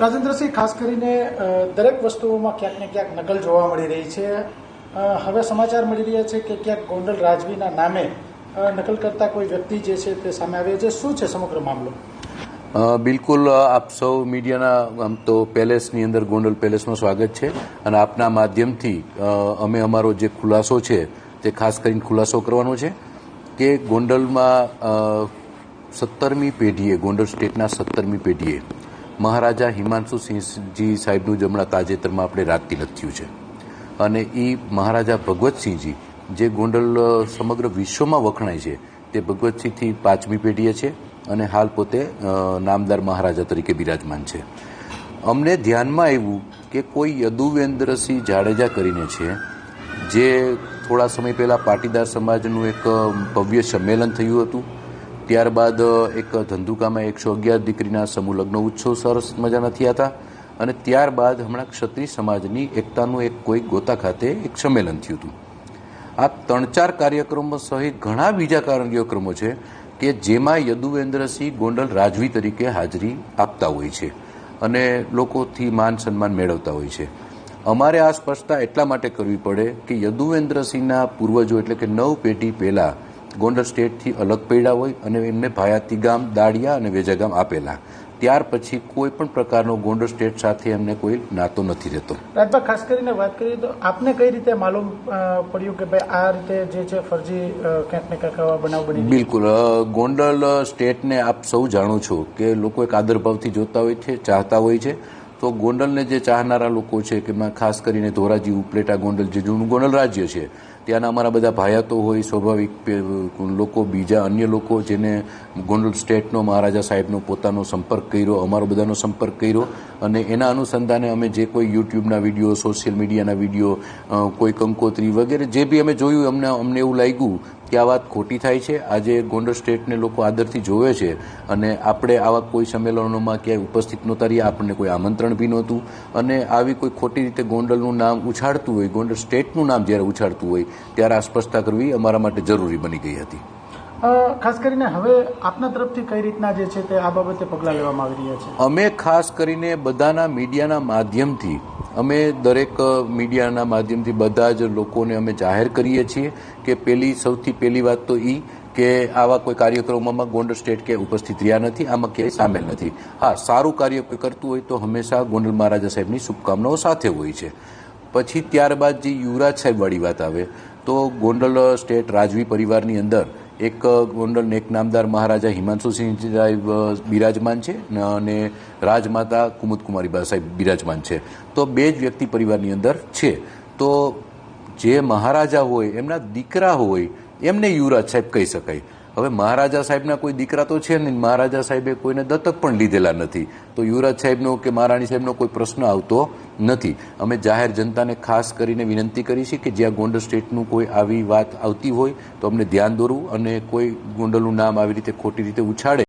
રાજેન્દ્રસિંહ, ખાસ કરીને દરેક વસ્તુઓમાં ક્યાંક ને ક્યાંક નકલ જોવા મળી રહી છે. હવે સમાચાર મળી રહ્યા છે કે ક્યાંક ગોંડલ રાજવીના નામે નકલ કરતા કોઈ વ્યક્તિ જે છે તે સામે આવે છે. શું છે સમગ્ર મામલો? બિલકુલ આપ સૌ મીડિયાના, આમ તો પેલેસની અંદર ગોંડલ પેલેસનું સ્વાગત છે અને આપના માધ્યમથી અમે અમારો જે ખુલાસો છે તે ખાસ કરીને ખુલાસો કરવાનો છે કે ગોંડલમાં સત્તરમી પેઢીએ, ગોંડલ સ્ટેટના સત્તરમી પેઢીએ મહારાજા હિમાંશુ સિંહજી સાહેબનું જ હમણાં તાજેતરમાં આપણે રાત થયું છે. અને એ મહારાજા ભગવતસિંહજી જે ગોંડલ સમગ્ર વિશ્વમાં વખણાય છે, તે ભગવતસિંહથી પાંચમી પેઢીએ છે અને હાલ પોતે નામદાર મહારાજા તરીકે બિરાજમાન છે. અમને ધ્યાનમાં આવ્યું કે કોઈ યદુવેન્દ્રસિંહ જાડેજા કરીને છે, જે થોડા સમય પહેલાં પાટીદાર સમાજનું એક ભવ્ય સંમેલન થયું હતું ત્યારબાદ એક ધંધુકામાં એકસો અગિયાર દીકરીના સમૂહ લગ્ન ઉત્સવ સરસ મજાના થયા હતા અને ત્યારબાદ હમણાં ક્ષત્રિય સમાજની એકતાનું એક કોઈ ગોતા ખાતે એક સંમેલન થયું હતું. આ ત્રણ ચાર કાર્યક્રમો સહિત ઘણા બીજા કાર્યક્રમો છે કે જેમાં યદુવેન્દ્રસિંહ ગોંડલ રાજવી તરીકે હાજરી આપતા હોય છે અને લોકોથી માન સન્માન મેળવતા હોય છે. અમારે આ સ્પષ્ટતા એટલા માટે કરવી પડે કે યદુવેન્દ્રસિંહના પૂર્વજો એટલે કે નવ પેઢી પહેલા ગોંડલ સ્ટેટથી અલગ પડ્યા હોય અને એમને ભાયાતી ગામ દાડિયા અને વેજા ગામ આપેલા. ત્યાર પછી કોઈ પણ પ્રકારનો ગોંડલ સ્ટેટ સાથે એમને કોઈ નાતો નથી રહેતો. રાજભા ખાસ કરીને વાત કરીએ તો આપને કઈ રીતે માલુમ પડ્યું કે ભાઈ આ રીતે જે છે ફરજી ક્યાંક ને ક્યાંક બનાવ બની બિલકુલ. ગોંડલ સ્ટેટને આપ સૌ જાણો છો કે લોકો એક આદરભાવથી જોતા હોય છે ચાહતા હોય છે. તો ગોંડલને જે ચાહનારા લોકો છે કે ખાસ કરીને ધોરાજી ઉપલેટા ગોંડલ જે જૂનું ગોંડલ રાજ્ય છે ત્યાંના અમારા બધા ભાયાતો હોય, સ્વાભાવિક લોકો બીજા અન્ય લોકો જેને ગોંડલ સ્ટેટનો, મહારાજા સાહેબનો પોતાનો સંપર્ક કર્યો, અમારો બધાનો સંપર્ક કર્યો અને એના અનુસંધાને અમે જે કોઈ યુટ્યુબના વીડિયો, સોશિયલ મીડિયાના વીડિયો કોઈ કંકોત્રી વગેરે જે બી અમે જોયું, અમને અમને એવું લાગ્યું કે આ વાત ખોટી થાય છે. આજે ગોંડલ સ્ટેટને લોકો આદરથી જોવે છે અને આપણે આવા કોઈ સંમેલનોમાં ક્યાંય ઉપસ્થિત નહોતા રહ્યા. આપણને કોઈ આમંત્રણ બી નહોતું. અને આવી કોઈ ખોટી રીતે ગોંડલનું નામ ઉછાળતું હોય ગોંડલ સ્ટેટનું નામ જ્યારે ઉછાળતું હોય ત્યારે આ સ્પષ્ટતા કરવી અમારા માટે જરૂરી બની ગઈ હતી. ખાસ કરીને હવે આપના તરફથી કઈ રીતના જે છે તે આ બાબતે પગલાં લેવામાં આવી રહ્યા છે? અમે ખાસ કરીને બધાના મીડિયાના માધ્યમથી અમે દરેક મીડિયાના માધ્યમથી બધા જ લોકોને અમે જાહેર કરીએ છીએ કે પેલી, સૌથી પહેલી વાત તો એ કે આવા કોઈ કાર્યક્રમોમાં ગોંડલ સ્ટેટ કે ઉપસ્થિત રહ્યા નથી, આમાં ક્યાંય સામેલ નથી. હા, સારું કાર્ય કરતું હોય તો હંમેશા ગોંડલ મહારાજા સાહેબની શુભકામનાઓ સાથે હોય છે. પછી ત્યારબાદ જે યુવરાજ સાહેબ વાળી વાત આવે, તો ગોંડલ સ્ટેટ રાજવી પરિવારની અંદર એક ગોંડલ એક નામદાર મહારાજા હિમાંશુસિંહ સાહેબ બિરાજમાન છે અને રાજમાતા કુમુદકુમારી કુમારી સાહેબ બિરાજમાન છે. તો બે જ વ્યક્તિ પરિવારની અંદર છે. તો જે મહારાજા હોય, એમના દીકરા હોય, એમને યુવરાજ સાહેબ કહી શકાય. હવે મહારાજા સાહેબના કોઈ દીકરા તો છે નહીં. મહારાજા સાહેબે કોઈને દત્તક પણ લીધેલા નથી. તો યુવરાજ સાહેબનો કે મહારાણી સાહેબનો કોઈ પ્રશ્ન આવતો નથી. અમે જાહેર જનતાને ખાસ કરીને વિનંતી કરી છે કે જ્યાં ગોંડલ સ્ટેટનું કોઈ આવી વાત આવતી હોય તો અમને ધ્યાન દોરવું અને કોઈ ગોંડલનું નામ આવી રીતે ખોટી રીતે ઉછાળે.